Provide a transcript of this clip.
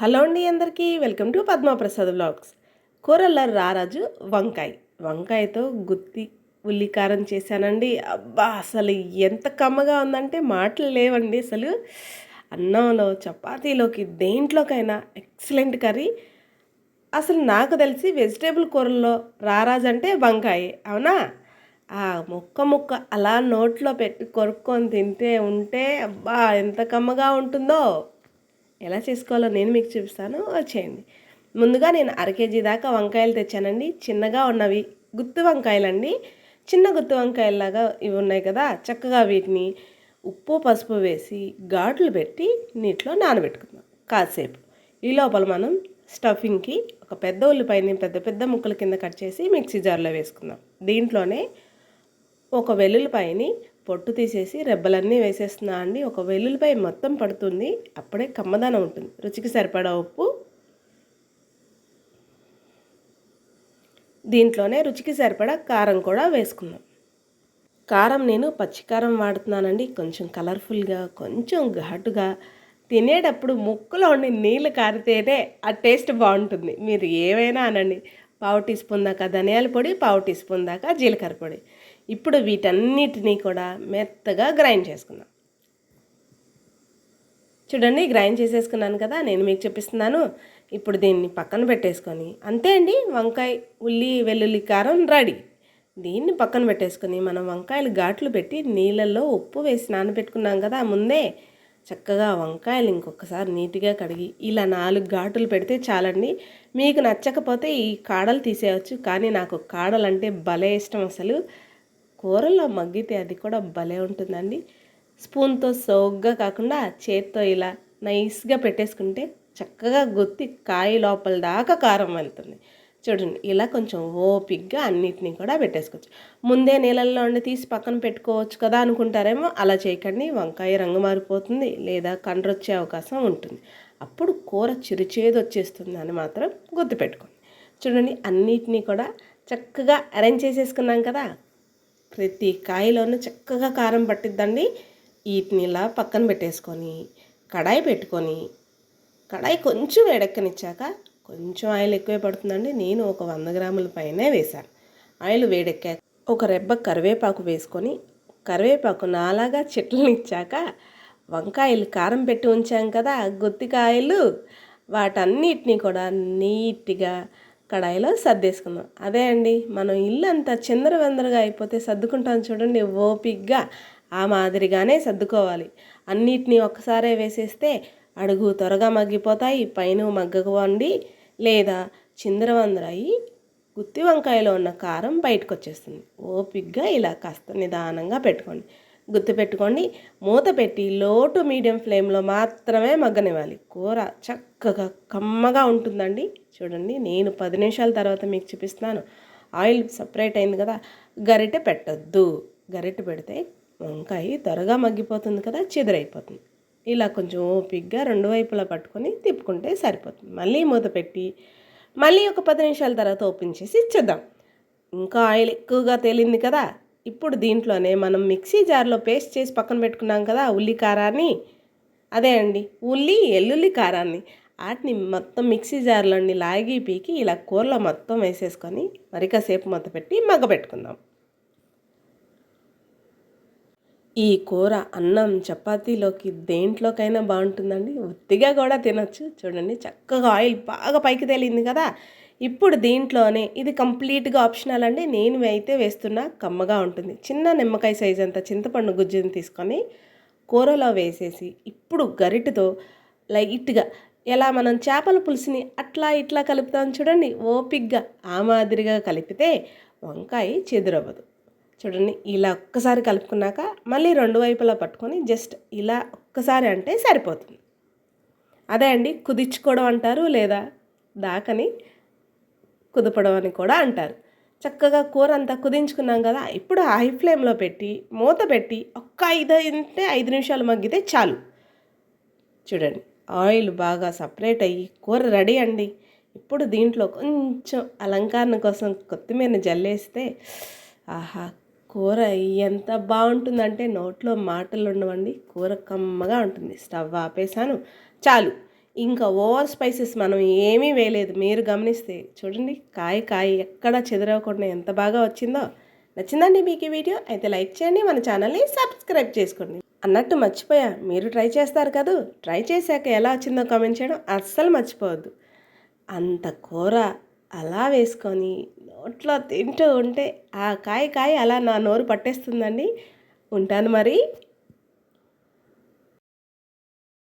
Hello అండి అందరికీ welcome to Padma Prasad vlogs. కూరల్లో రారాజు వంకాయ. వంకాయతో గుత్తి ఉల్లికారం చేశానండి. అబ్బా అసలు ఎంత కమ్మగా ఉందంటే మాటలు లేవండి అసలు. అన్నంలో చపాతీలోకి దేంట్లోకైనా ఎక్సలెంట్ కర్రీ. అసలు నాకు తెలిసి వెజిటేబుల్ కూరల్లో రారాజు అంటే వంకాయ అవునా? ఆ ముక్క ముక్క అలా నోట్లో పెట్టి కొరుక్కొని తింటే ఉంటే అబ్బా ఎంత కమ్మగా ఉంటుందో. ఎలా చేసుకోవాలో నేను మీకు చూపిస్తాను. వచ్చేయండి ముందుగా నేను అర కేజీ దాకా వంకాయలు తెచ్చానండి. చిన్నగా ఉన్నవి గుత్తి వంకాయలండి. చిన్న గుత్తి వంకాయలాగా ఇవి ఉన్నాయి కదా. చక్కగా వీటిని ఉప్పు పసుపు వేసి ఘాట్లు పెట్టి నీటిలో నానబెట్టుకుందాం కాసేపు. ఈ లోపల మనం స్టఫింగ్కి ఒక పెద్ద ఉల్లిపాయని పెద్ద పెద్ద ముక్కల కింద కట్ చేసి మిక్సీ జార్లో వేసుకుందాం. దీంట్లోనే ఒక వెల్లుల్లిపాయని పొట్టు తీసేసి రెబ్బలన్నీ వేసేస్తున్నా అండి. ఒక వెల్లుల్లిపాయ మొత్తం పడుతుంది. అప్పుడే కమ్మదనం ఉంటుంది. రుచికి సరిపడా ఉప్పు. దీంట్లోనే రుచికి సరిపడా కారం కూడా వేసుకుందాం. కారం నేను పచ్చికారం వాడుతున్నానండి. కొంచెం కలర్ఫుల్గా కొంచెం ఘాటుగా తినేటప్పుడు ముక్కులో ఉండి నీళ్ళు కారితేనే ఆ టేస్ట్ బాగుంటుంది. మీరు ఏమైనా అనండి. పావు టీ స్పూన్ దాకా ధనియాల పొడి పావు టీ స్పూన్ దాకా జీలకర్ర పొడి. ఇప్పుడు వీటన్నిటినీ కూడా మెత్తగా గ్రైండ్ చేసుకుందాం. చూడండి గ్రైండ్ చేసేసుకున్నాను కదా నేను మీకు చూపిస్తున్నాను. ఇప్పుడు దీన్ని పక్కన పెట్టేసుకొని అంతే అండి వంకాయ ఉల్లి వెల్లుల్లి కారం రెడీ. దీన్ని పక్కన పెట్టేసుకొని మనం వంకాయలు ఘాట్లు పెట్టి నీళ్ళల్లో ఉప్పు వేసి నానబెట్టుకున్నాం కదా ముందే చక్కగా వంకాయలు ఇంకొకసారి నీట్గా కడిగి ఇలా నాలుగు ఘాటులు పెడితే చాలండి. మీకు నచ్చకపోతే ఈ కాడలు తీసేయచ్చు కానీ నాకు కాడలు అంటే భలే ఇష్టం అసలు. కూరల్లో మగ్గితే అది కూడా భలే ఉంటుందండి. స్పూన్తో సోగ్గా కాకుండా చేత్తో ఇలా నైస్గా పెట్టేసుకుంటే చక్కగా గుత్తి కాయ లోపల దాకా కారం వెళ్తుంది. చూడండి ఇలా కొంచెం ఓపిక్గా అన్నిటినీ కూడా పెట్టేసుకోవచ్చు. ముందే నీళ్ళల్లో ఉండి తీసి పక్కన పెట్టుకోవచ్చు కదా అనుకుంటారేమో అలా చేయకండి వంకాయ రంగు మారిపోతుంది లేదా కండ్రొచ్చే అవకాశం ఉంటుంది. అప్పుడు కూర చిరుచేది వచ్చేస్తుంది అని మాత్రం గుర్తుపెట్టుకోండి. చూడండి అన్నిటినీ కూడా చక్కగా అరేంజ్ చేసేసుకున్నాం కదా. ప్రతి కాయలోనూ చక్కగా కారం పట్టిద్దండి. వీటిని ఇలా పక్కన పెట్టేసుకొని కడాయి పెట్టుకొని కడాయి కొంచెం వేడెక్కనిచ్చాక కొంచెం ఆయిల్ ఎక్కువే పడుతుందండి. నేను ఒక వంద గ్రాముల పైనే వేశాను. ఆయిల్ వేడెక్కాక ఒక రెబ్బ కరివేపాకు వేసుకొని కరివేపాకు నాలాగా చెట్లను ఇచ్చాక వంకాయలు కారం పెట్టి ఉంచాం కదా గుత్తికాయలు వాటన్నిటినీ కూడా నీట్గా కడాయిలో సర్దేసుకుందాం. అదే అండి మనం ఇల్లు అంతా చిందరవందరగా అయిపోతే సర్దుకుంటాం చూడండి ఓపిగ్గా ఆ మాదిరిగానే సర్దుకోవాలి. అన్నిటినీ ఒక్కసారే వేసేస్తే అడుగు త్వరగా మగ్గిపోతాయి పైన మగ్గవండి లేదా చిందరవందరయి గుత్తి వంకాయలో ఉన్న కారం బయటకు వచ్చేస్తుంది ఓపిగ్గా ఇలా కాస్త నిదానంగా పెట్టుకోండి. గుర్తు పెట్టుకోండి. మూత పెట్టి లోటు మీడియం ఫ్లేమ్లో మాత్రమే మగ్గనివ్వాలి. కూర చక్కగా కమ్మగా ఉంటుందండి. చూడండి నేను పది నిమిషాల తర్వాత మీకు చూపిస్తున్నాను. ఆయిల్ సపరేట్ అయింది కదా గరిటె పెట్టద్దు. గరిటె పెడితే వంకాయ త్వరగా మగ్గిపోతుంది కదా చెదురైపోతుంది. ఇలా కొంచెం ఓపిక్గా రెండు వైపులా పట్టుకొని తిప్పుకుంటే సరిపోతుంది. మళ్ళీ మూత పెట్టి మళ్ళీ ఒక పది నిమిషాల తర్వాత ఓపెన్ చేసి ఇచ్చేద్దాం. ఇంకా ఆయిల్ ఎక్కువగా తేలింది కదా ఇప్పుడు దీంట్లోనే మనం మిక్సీ జార్లో పేస్ట్ చేసి పక్కన పెట్టుకున్నాం కదా ఉల్లి కారాన్ని. అదే అండి ఉల్లి ఎల్లుల్లి కారాన్ని. వాటిని మొత్తం మిక్సీ జార్లోని లాగి పీకి ఇలా కూరలో మొత్తం వేసేసుకొని మరికాసేపు మొత్తం పెట్టి మగ్గ పెట్టుకుందాం ఈ కూర అన్నం చపాతీలోకి దేంట్లోకైనా బాగుంటుందండి. ఉత్తిగా కూడా తినొచ్చు. చూడండి చక్కగా ఆయిల్ బాగా పైకి తేలింది కదా. ఇప్పుడు దీంట్లోనే ఇది కంప్లీట్గా ఆప్షనల్ అండి. నేను అయితే వేస్తున్నా కమ్మగా ఉంటుంది. చిన్న నిమ్మకాయ సైజ్ అంత చింతపండు గుజ్జుని తీసుకొని కూరలో వేసేసి ఇప్పుడు గరిటతో లైట్గా ఎలా మనం చేపల పులుసుని అట్లా ఇట్లా కలుపుతాం చూడండి. ఓపిగ్గా ఆ మాదిరిగా కలిపితే వంకాయ చెదురవ్వదు. చూడండి ఇలా ఒక్కసారి కలుపుకున్నాక మళ్ళీ రెండు వైపులా పట్టుకొని జస్ట్ ఇలా ఒక్కసారి అంటే సరిపోతుంది. అదే అండి కుదించుకోవడం అంటారు లేదా దాకని కుదపడం అని కూడా అంటారు. చక్కగా కూర అంతా కుదించుకున్నాం కదా ఇప్పుడు హై ఫ్లేమ్లో పెట్టి మూత పెట్టి ఒక్క ఐదు అంటే ఐదు నిమిషాలు మగ్గితే చాలు. చూడండి ఆయిల్ బాగా సపరేట్ అయ్యి కూర రెడీ అండి. ఇప్పుడు దీంట్లో కొంచెం అలంకరణ కోసం కొత్తిమీరని జల్లేస్తే ఆహా కూర ఎంత బాగుంటుందంటే నోట్లో మాటలు ఉండవండి. కూర కమ్మగా ఉంటుంది. స్టవ్ ఆపేసాను చాలు. ఇంకా ఓవర్ స్పైసెస్ మనం ఏమీ వేయలేదు. మీరు గమనిస్తే చూడండి కాయ కాయ ఎక్కడ చెదరవకుండా ఎంత బాగా వచ్చిందో. నచ్చిందండి మీకు ఈ వీడియో? అయితే లైక్ చేయండి మన ఛానల్ని సబ్స్క్రైబ్ చేసుకోండి. అన్నట్టు మర్చిపోయా మీరు ట్రై చేస్తారు కదా? ట్రై చేశాక ఎలా వచ్చిందో కామెంట్ చేయడం అస్సలు మర్చిపోవద్దు. అంత కూర అలా వేసుకొని నోట్లో తింటూ ఉంటే ఆ కాయ కాయ అలా నా నోరు పట్టేస్తుందండి. ఉంటాను మరి.